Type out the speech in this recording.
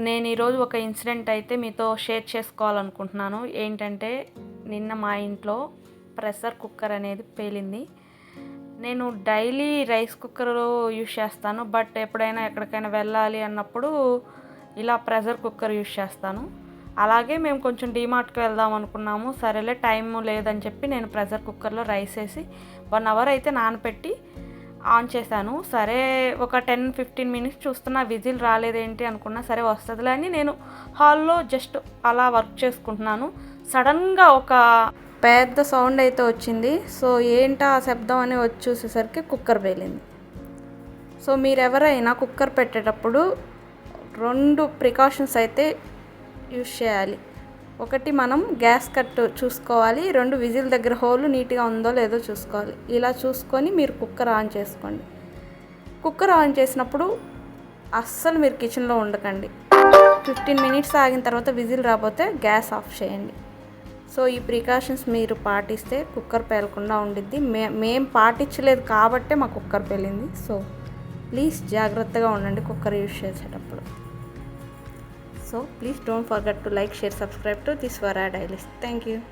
నేను ఈరోజు ఒక ఇన్సిడెంట్ అయితే మీతో షేర్ చేసుకోవాలనుకుంటున్నాను. ఏంటంటే నిన్న మా ఇంట్లో ప్రెషర్ కుక్కర్ అనేది పేలింది. నేను డైలీ రైస్ కుక్కర్ యూస్ చేస్తాను. బట్ ఎప్పుడైనా ఎక్కడికైనా వెళ్ళాలి అన్నప్పుడు ఇలా ప్రెషర్ కుక్కర్ యూస్ చేస్తాను. అలాగే మేము కొంచెం డీమార్ట్కి వెళ్దాం అనుకున్నాము. సరేలే టైం లేదని చెప్పి నేను ప్రెషర్ కుక్కర్లో రైస్ వేసి వన్ అవర్ అయితే నానపెట్టి ఆన్ చేశాను. సరే ఒక టెన్ ఫిఫ్టీన్ మినిట్స్ చూస్తున్నా విజిల్ రాలేదేంటి అనుకున్నా సరే వస్తుందిలే అని నేను హాల్లో జస్ట్ అలా వర్క్ చేసుకుంటున్నాను. సడన్గా ఒక పెద్ద సౌండ్ అయితే వచ్చింది. సో ఏంటా ఆ శబ్దం అని వచ్చి చూసేసరికి కుక్కర్ పేలింది. సో మీరు ఎవరైనా కుక్కర్ పెట్టేటప్పుడు రెండు ప్రికాషన్స్ అయితే యూస్ చేయాలి. ఒకటి మనం గ్యాస్ కట్ చూసుకోవాలి రెండు విజిల్ దగ్గర హోల్ నీట్గా ఉందో లేదో చూసుకోవాలి. ఇలా చూసుకొని మీరు కుక్కర్ ఆన్ చేసుకోండి. కుక్కర్ ఆన్ చేసినప్పుడు అస్సలు మీరు కిచెన్లో ఉండకండి. ఫిఫ్టీన్ మినిట్స్ ఆగిన తర్వాత విజిల్ రాకపోతే గ్యాస్ ఆఫ్ చేయండి. సో ఈ ప్రికాషన్స్ మీరు పాటిస్తే కుక్కర్ పేలకుండా ఉండిద్ది. మే మేము పాటించలేదు కాబట్టే మా కుక్కర్ పేలింది. సో ప్లీజ్ జాగ్రత్తగా ఉండండి కుక్కర్ యూజ్ చేసేటప్పుడు. So please don't forget to like, share, subscribe to this Vara Dailies. Thank you.